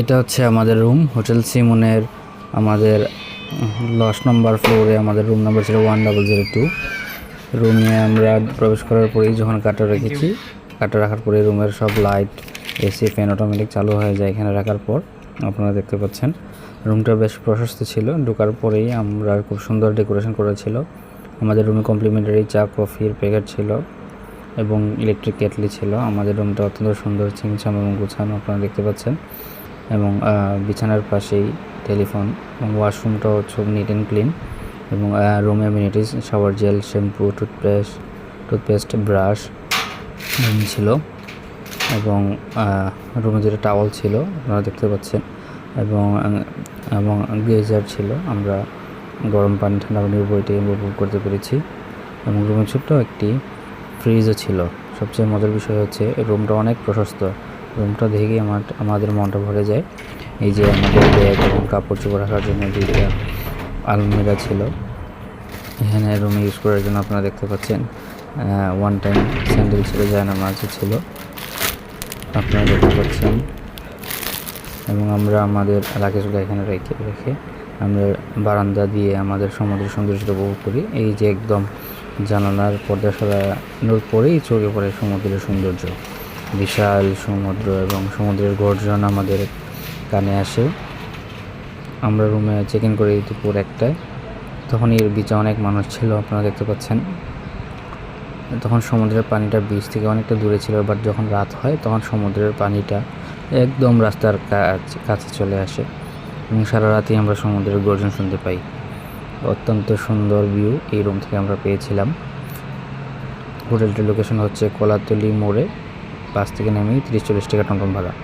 এটা হচ্ছে আমাদের রুম হোটেল সিমনের আমাদের দশ নম্বর ফ্লোরে আমাদের রুম নাম্বার ছিল ওয়ান ডাবল জিরো টু রুমে আমরা প্রবেশ করার পরেই যখন কাটা রেখেছি কাটা রাখার পরে রুমের সব লাইট এসি ফ্যান অটোমেটিক চালু হয়ে যায় এখানে রাখার পর আপনারা দেখতে পাচ্ছেন। রুমটা বেশ প্রশস্ত ছিল ঢোকার পরেই আমরা খুব সুন্দর ডেকোরেশন করেছিল। আমাদের রুমে কমপ্লিমেন্টারি চা কফির প্যাকেট ছিল এবং ইলেকট্রিক কেটলি ছিল। আমাদের রুমটা অত্যন্ত সুন্দর ছিমছাম এবং গোছানো আপনারা দেখতে পাচ্ছেন। এবং বিছানার পাশেই টেলিফোন এবং ওয়াশরুমটাও খুব নিট অ্যান্ড ক্লিন এবং room amenities shower gel shampoo toothpaste toothpaste brush ছিল এবং রুমে যেটা টাওয়াল ছিল, আপনারা দেখতে পাচ্ছেন এবং এবং গেজার ছিল, আমরা গরম পানি, ঠান্ডা পানি বইটি উপভোগ করতে পেরেছি এবং রুমে ছোট্ট একটি ফ্রিজও ছিল। সবচেয়ে মজার বিষয় হচ্ছে রুমটা অনেক প্রশস্ত। রুমটা দেখে আমার, আমাদের মনটা ভরে যায়। এই যে আমাদের ব্যাগ এবং কাপড় চোপড় রাখার জন্য দুইটা আলমিরা ছিল। এখানে রুমে ইউজ করার জন্য আপনারা দেখতে পাচ্ছেন ওয়ান টাইম স্যান্ডেল ছিল জায়নামাজও ছিল। আপনারা দেখতে পাচ্ছেন। এবং আমরা আমাদের লাগেজগুলো এখানে রেখে রেখে আমরা বারান্দা দিয়ে আমাদের সমুদ্র সৌন্দর্যটা উপভোগ করি। এই যে একদম জানালার পর্দা সরানোর পরেই চোখে পড়ে সমুদ্রের সৌন্দর্য। বিশাল সমুদ্র এবং সমুদ্রের গর্জন আমাদের কানে আসে। আমরা রুমে চেক ইন করি দুপুর একটায়। তখন এর বিচে অনেক মানুষ ছিল, আপনারা দেখতে পাচ্ছেন। তখন সমুদ্রের পানিটা বিচ থেকে অনেকটা দূরে ছিল বাট যখন রাত হয়, তখন সমুদ্রের পানিটা একদম রাস্তার কাছে চলে আসে এবং সারা রাতই আমরা সমুদ্রের গর্জন শুনতে পাই। অত্যন্ত সুন্দর ভিউ এই রুম থেকে আমরা পেয়েছিলাম। হোটেলটির লোকেশন হচ্ছে কলাতলি মোড়ে। বাস থেকে নেমেই তিরিশ চল্লিশ টাকা টমটম ভাড়া।